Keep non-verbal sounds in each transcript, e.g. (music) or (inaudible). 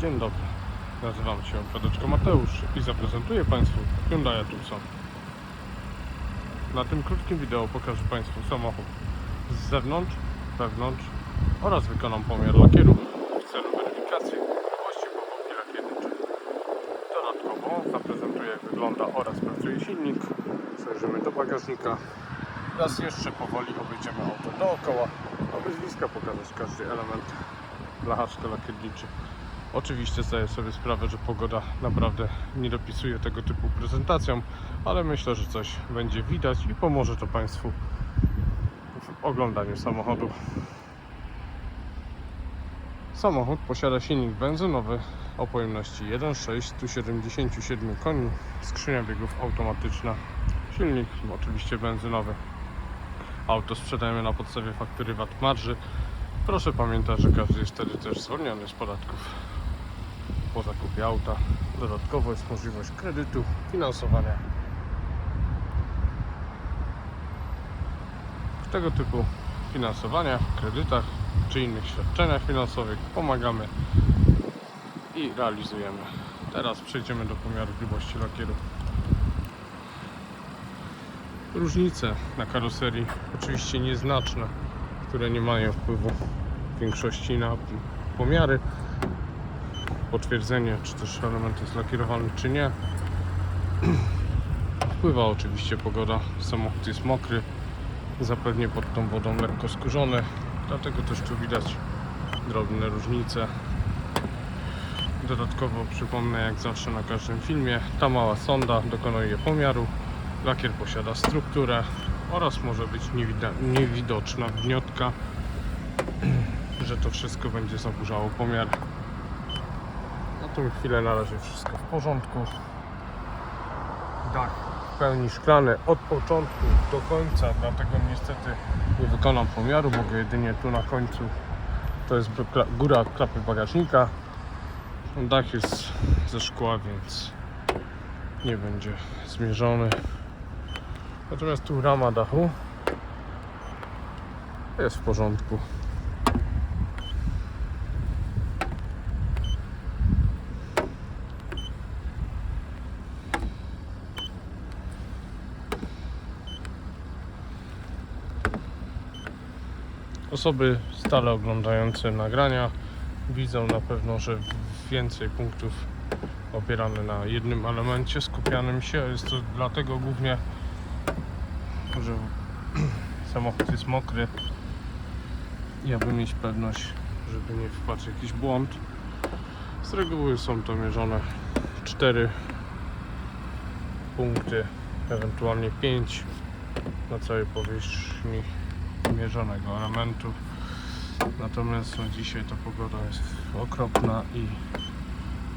Dzień dobry. Nazywam się Fredeczko Mateusz i zaprezentuję Państwu Hyundai Tucson. Na tym krótkim wideo pokażę Państwu samochód z zewnątrz, wewnątrz oraz wykonam pomiar lakieru w celu weryfikacji właściwości lakierniczych. Dodatkowo zaprezentuję jak wygląda oraz pracuje silnik. Zajrzymy do bagażnika. Raz jeszcze powoli obejdziemy auto dookoła, aby z bliska pokazać każdy element blachaczka lakierniczy. Oczywiście zdaję sobie sprawę, że pogoda naprawdę nie dopisuje tego typu prezentacjom, ale myślę, że coś będzie widać i pomoże to Państwu w oglądaniu samochodu. Samochód posiada silnik benzynowy o pojemności 1.6 177 koni, skrzynia biegów automatyczna, silnik oczywiście benzynowy. Auto sprzedajemy na podstawie faktury VAT marży. Proszę pamiętać, że każdy jest wtedy też zwolniony z podatków po zakupie auta. Dodatkowo jest możliwość kredytu, finansowania. W tego typu finansowaniach, kredytach czy innych świadczeniach finansowych pomagamy i realizujemy. Teraz przejdziemy do pomiaru grubości lakieru. Różnice na karoserii oczywiście nieznaczne, które nie mają wpływu w większości na pomiary, potwierdzenie, czy też element jest lakierowany, czy nie. Wpływa oczywiście pogoda, samochód jest mokry, zapewnie pod tą wodą lekko skurzony, dlatego też tu widać drobne różnice. Dodatkowo przypomnę, jak zawsze na każdym filmie, ta mała sonda dokonuje pomiaru. Lakier posiada strukturę oraz może być niewidoczna gniotka, (clears throat) że to wszystko będzie zaburzało pomiar. Tą chwilę na razie wszystko w porządku. Dach w pełni szklany od początku do końca, dlatego niestety nie wykonam pomiaru, mogę jedynie tu na końcu. To jest góra klapy bagażnika. Dach jest ze szkła, więc nie będzie zmierzony. Natomiast tu rama dachu jest w porządku. Osoby stale oglądające nagrania widzą na pewno, że więcej punktów opierane na jednym elemencie skupianym się. Jest to dlatego głównie, że (clears throat) samochód jest mokry i aby mieć pewność, żeby nie wpadł w jakiś błąd. Z reguły są to mierzone 4 punkty, ewentualnie 5 na całej powierzchni mierzonego elementu. Natomiast no, dzisiaj ta pogoda jest okropna i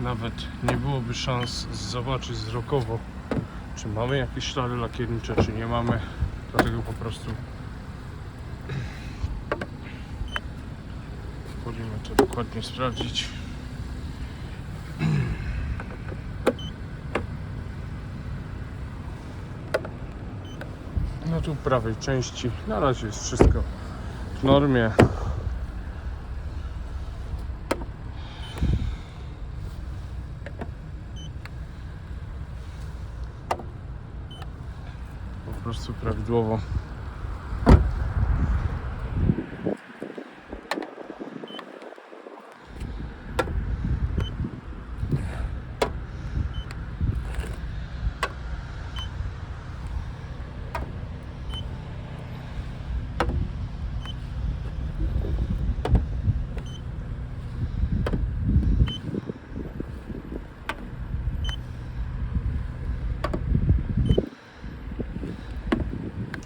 nawet nie byłoby szans zobaczyć wzrokowo, czy mamy jakieś ślady lakiernicze, czy nie mamy. Dlatego po prostu (clears throat) wolimy to dokładnie sprawdzić. Tu prawej części na razie jest wszystko w normie. Po prostu prawidłowo.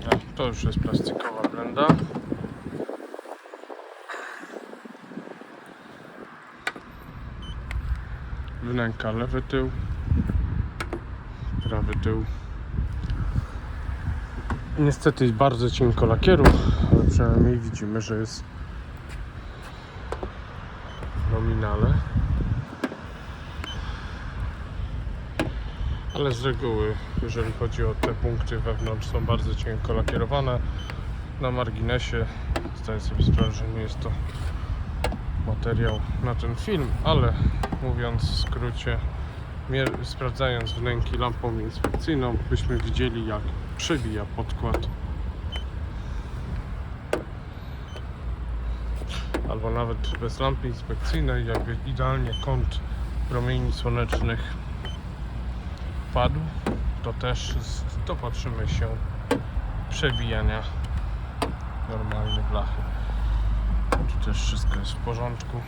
Tak, to już jest plastikowa blenda. Wnęka lewy tył, prawy tył. Niestety jest bardzo cienko lakieru, ale przynajmniej widzimy, że jest w nominale. Ale z reguły, jeżeli chodzi o te punkty wewnątrz, są bardzo cienko lakierowane. Na marginesie zdaję sobie sprawę, że nie jest to materiał na ten film, ale mówiąc w skrócie, sprawdzając wnęki lampą inspekcyjną, byśmy widzieli jak przebija podkład. Albo nawet bez lampy inspekcyjnej, jakby idealnie kąt promieni słonecznych to też dopatrzymy się przebijania normalnej blachy. Tu też wszystko jest w porządku.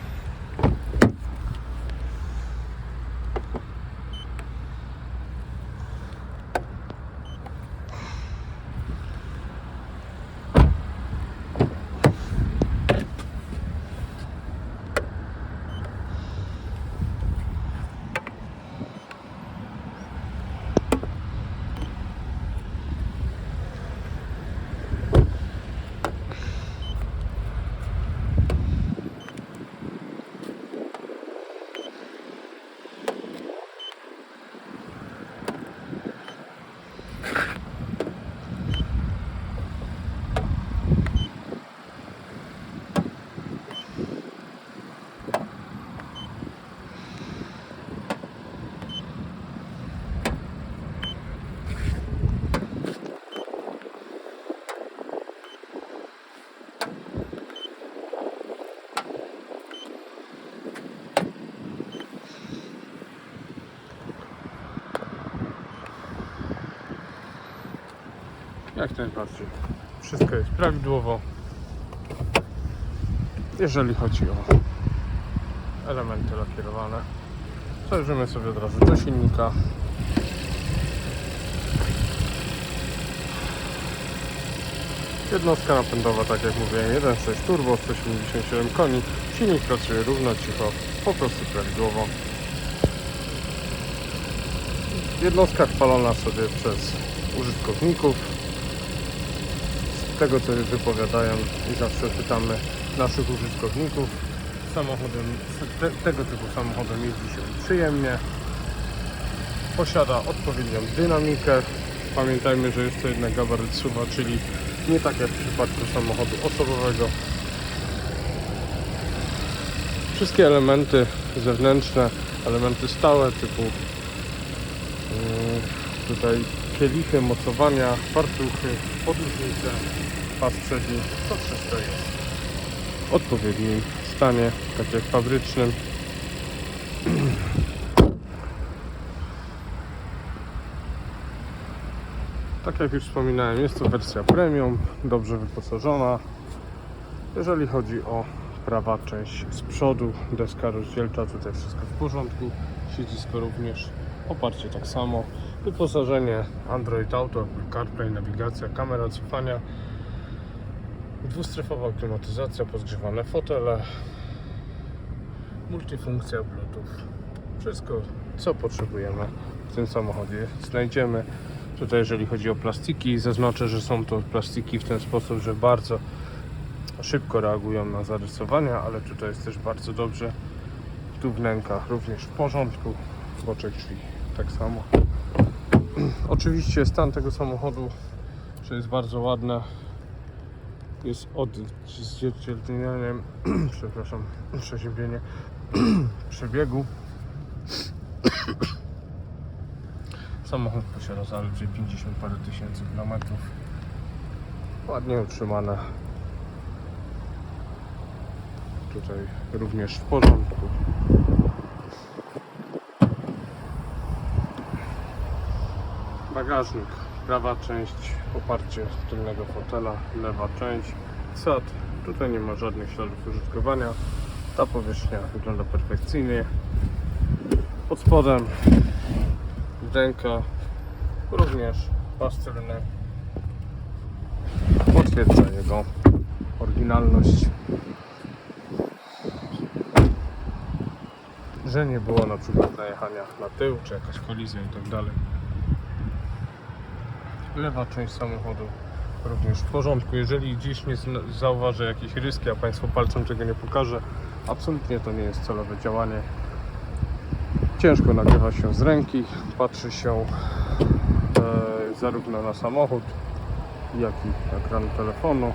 Jak najbardziej. Wszystko jest prawidłowo. Jeżeli chodzi o elementy lakierowane, przejrzymy sobie od razu do silnika. Jednostka napędowa, tak jak mówiłem, 1.6 turbo, 177 koni. Silnik pracuje równo, cicho, po prostu prawidłowo. Jednostka chwalona sobie przez użytkowników tego co wypowiadają i zawsze pytamy naszych użytkowników. Samochodem, te, tego typu samochodem jeździ się przyjemnie posiada odpowiednią dynamikę. Pamiętajmy, że jest to jednak gabaryt suwa, czyli nie tak jak w przypadku samochodu osobowego. Wszystkie elementy zewnętrzne elementy stałe typu yy, tutaj kielichy, mocowania, fartuchy, podróżnice, pas przedni, to wszystko jest w odpowiednim stanie, tak jak fabrycznym. Tak jak już wspominałem, jest to wersja premium, dobrze wyposażona. Jeżeli chodzi o prawa część z przodu, deska rozdzielcza, tutaj wszystko w porządku, siedzisko również, oparcie tak samo, wyposażenie Android Auto, CarPlay, nawigacja, kamera cofania, dwustrefowa klimatyzacja, podgrzewane fotele, multifunkcja Bluetooth, wszystko co potrzebujemy w tym samochodzie znajdziemy. Tutaj jeżeli chodzi o plastiki, zaznaczę, że są to plastiki w ten sposób, że bardzo szybko reagują na zarysowania, ale tutaj jest też bardzo dobrze. Tu wnęka również w porządku, boczek drzwi tak samo. (clears throat) Oczywiście stan tego samochodu, że jest bardzo ładne, jest odzwierciedleniem, (clears throat) przepraszam, (clears throat) przeziębienie (clears throat) przebiegu. Samochód posiada zaledwie 50 parę tysięcy kilometrów. Ładnie utrzymane. Tutaj również w porządku. Bagażnik, prawa część, oparcie tylnego fotela, lewa część, sad. Tutaj nie ma żadnych śladów użytkowania. Ta powierzchnia wygląda perfekcyjnie. Pod spodem wnęka, również pas tylny potwierdza jego oryginalność. Że nie było na przykład najechania na tył, czy jakaś kolizja i tak dalej. Lewa część samochodu również w porządku. Jeżeli gdzieś nie zauważę jakieś ryski, a Państwu palcem tego nie pokażę, absolutnie to nie jest celowe działanie. Ciężko nagrywa się z ręki, patrzy się e, zarówno na samochód, jak i ekran telefonu.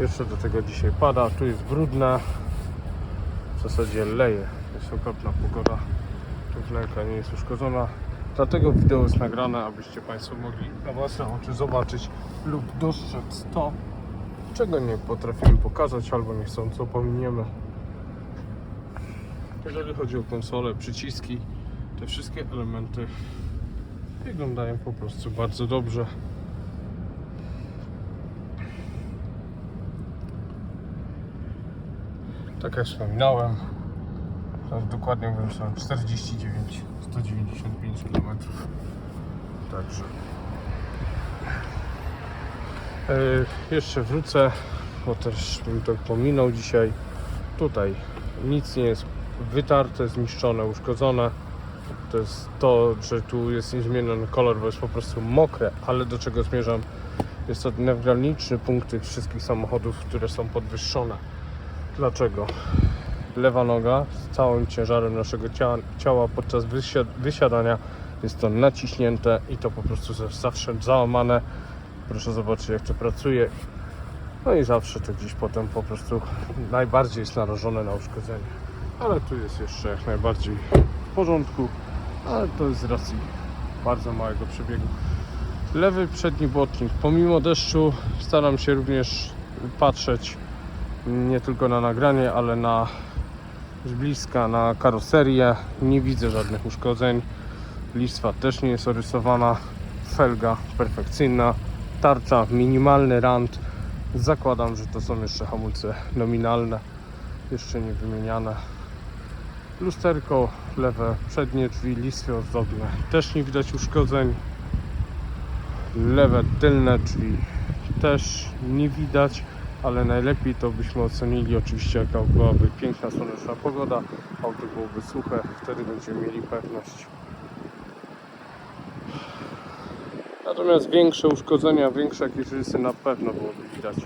Jeszcze do tego dzisiaj pada, tu jest brudne, w zasadzie leje. Jest okropna pogoda. Tu wnęka nie jest uszkodzona. Dlatego wideo jest nagrane, abyście Państwo mogli na własne oczy zobaczyć lub dostrzec to, czego nie potrafimy pokazać albo niechcąco pominiemy. Jeżeli chodzi o konsolę, przyciski, te wszystkie elementy wyglądają po prostu bardzo dobrze. Tak jak wspominałem, dokładnie mówiąc są 49 195 km. Także e, jeszcze wrócę, bo też bym to pominął dzisiaj. Tutaj nic nie jest wytarte, zniszczone, uszkodzone. To jest to, że tu jest niezmieniony kolor, bo jest po prostu mokre, ale do czego zmierzam? Jest to newralgiczny punkt tych wszystkich samochodów, które są podwyższone. Dlaczego? Lewa noga z całym ciężarem naszego ciała, ciała podczas wysia- wysiadania jest to naciśnięte i to po prostu zawsze załamane. Proszę zobaczyć jak to pracuje. No i zawsze to gdzieś potem po prostu najbardziej jest narażone na uszkodzenie. Ale tu jest jeszcze jak najbardziej w porządku, ale to jest z racji bardzo małego przebiegu. Lewy przedni błotnik. Pomimo deszczu staram się również patrzeć nie tylko na nagranie, ale na z bliska na karoserię. Nie widzę żadnych uszkodzeń. Listwa też nie jest orysowana. Felga perfekcyjna. Tarcza, minimalny rand. Zakładam, że to są jeszcze hamulce nominalne, jeszcze nie wymieniane. Lusterko lewe, przednie drzwi, listwy ozdobne. Też nie widać uszkodzeń. Lewe tylne drzwi też nie widać, ale najlepiej to byśmy ocenili oczywiście jaka byłaby piękna słoneczna pogoda, auto byłoby suche, wtedy będziemy mieli pewność. Natomiast większe uszkodzenia, większe rysy na pewno byłoby widać.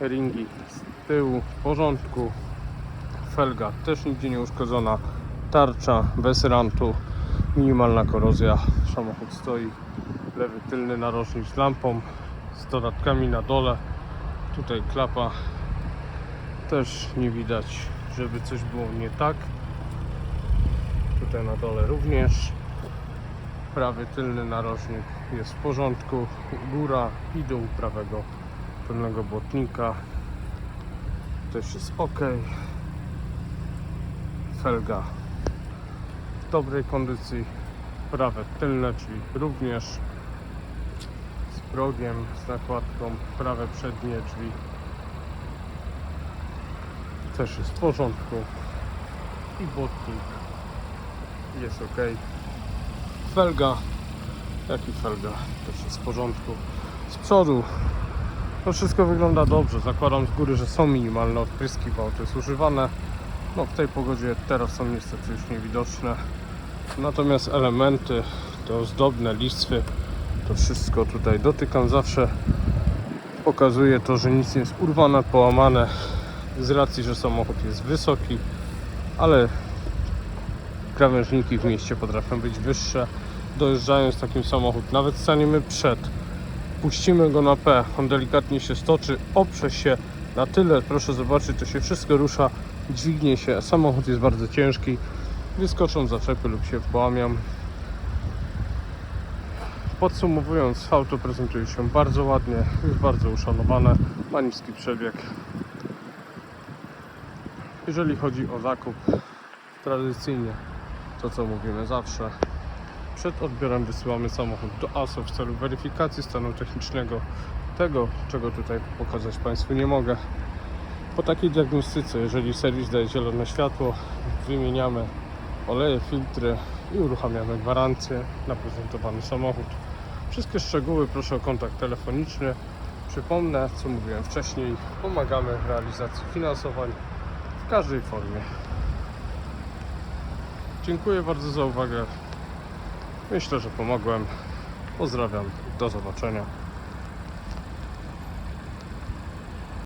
Ringi z tyłu w porządku, felga też nigdzie nie uszkodzona, tarcza bez rantu, minimalna korozja, samochód stoi, lewy tylny narożnik z lampą, z dodatkami na dole, tutaj klapa, też nie widać, żeby coś było nie tak, tutaj na dole również, prawy tylny narożnik jest w porządku, góra i dół prawego tylnego błotnika. Też jest ok. Felga w dobrej kondycji, prawe tylne, czyli również progiem, z nakładką, prawe przednie drzwi też jest w porządku i błotnik jest ok. Felga, jak i felga też jest w porządku. Z przodu to wszystko wygląda dobrze. Zakładam z góry, że są minimalne odpryski, bo auto jest używane. No w tej pogodzie teraz są niestety już niewidoczne. Natomiast elementy, te ozdobne listwy, to wszystko tutaj dotykam zawsze. Pokazuje to, że nic nie jest urwane, połamane z racji, że samochód jest wysoki, ale krawężniki w mieście potrafią być wyższe. Dojeżdżając takim samochód, nawet staniemy przed, puścimy go na P, on delikatnie się stoczy, oprze się na tyle, proszę zobaczyć, to się wszystko rusza, dźwignie się, samochód jest bardzo ciężki, wyskoczą zaczepy lub się połamią. Podsumowując, auto prezentuje się bardzo ładnie, jest bardzo uszanowane, ma niski przebieg. Jeżeli chodzi o zakup, tradycyjnie to co mówimy zawsze, przed odbiorem wysyłamy samochód do ASO w celu weryfikacji stanu technicznego tego, czego tutaj pokazać Państwu nie mogę. Po takiej diagnostyce, jeżeli serwis daje zielone światło, wymieniamy oleje, filtry i uruchamiamy gwarancję na prezentowany samochód. Wszystkie szczegóły proszę o kontakt telefoniczny. Przypomnę, co mówiłem wcześniej, pomagamy w realizacji finansowań w każdej formie. Dziękuję bardzo za uwagę. Myślę, że pomogłem. Pozdrawiam. Do zobaczenia.